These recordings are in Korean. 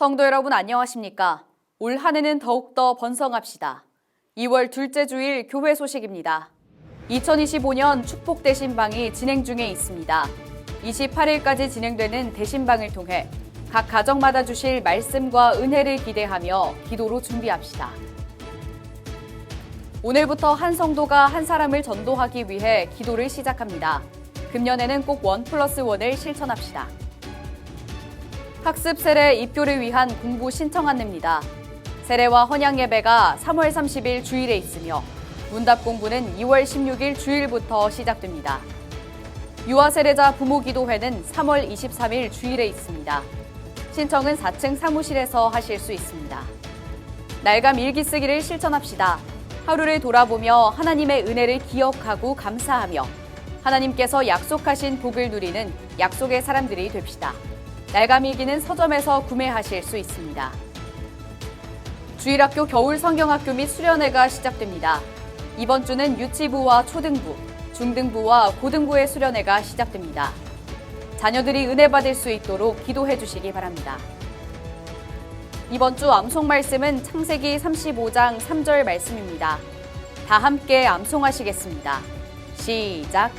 성도 여러분 안녕하십니까? 올 한 해는 더욱더 번성합시다. 2월 둘째 주일 교회 소식입니다. 2025년 축복 대신방이 진행 중에 있습니다. 28일까지 진행되는 대신방을 통해 각 가정마다 주실 말씀과 은혜를 기대하며 기도로 준비합시다. 오늘부터 한 성도가 한 사람을 전도하기 위해 기도를 시작합니다. 금년에는 꼭 원 플러스 원을 실천합시다. 학습 세례 입교를 위한 공부 신청 안내입니다. 세례와 헌양 예배가 3월 30일 주일에 있으며 문답 공부는 2월 16일 주일부터 시작됩니다. 유아 세례자 부모 기도회는 3월 23일 주일에 있습니다. 신청은 4층 사무실에서 하실 수 있습니다. 날감 일기 쓰기를 실천합시다. 하루를 돌아보며 하나님의 은혜를 기억하고 감사하며 하나님께서 약속하신 복을 누리는 약속의 사람들이 됩시다. 날감 일기는 서점에서 구매하실 수 있습니다. 주일학교 겨울 성경학교 및 수련회가 시작됩니다. 이번 주는 유치부와 초등부, 중등부와 고등부의 수련회가 시작됩니다. 자녀들이 은혜 받을 수 있도록 기도해 주시기 바랍니다. 이번 주 암송 말씀은 창세기 35장 3절 말씀입니다. 다 함께 암송하시겠습니다. 시작.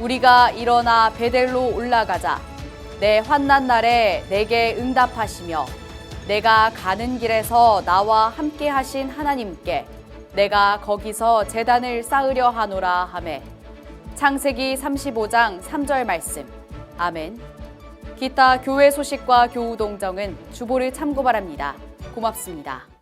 우리가 일어나 베델로 올라가자. 내 환난 날에 내게 응답하시며 내가 가는 길에서 나와 함께 하신 하나님께 내가 거기서 재단을 쌓으려 하노라 하매 창세기 35장 3절 말씀. 아멘. 기타 교회 소식과 교우 동정은 주보를 참고 바랍니다. 고맙습니다.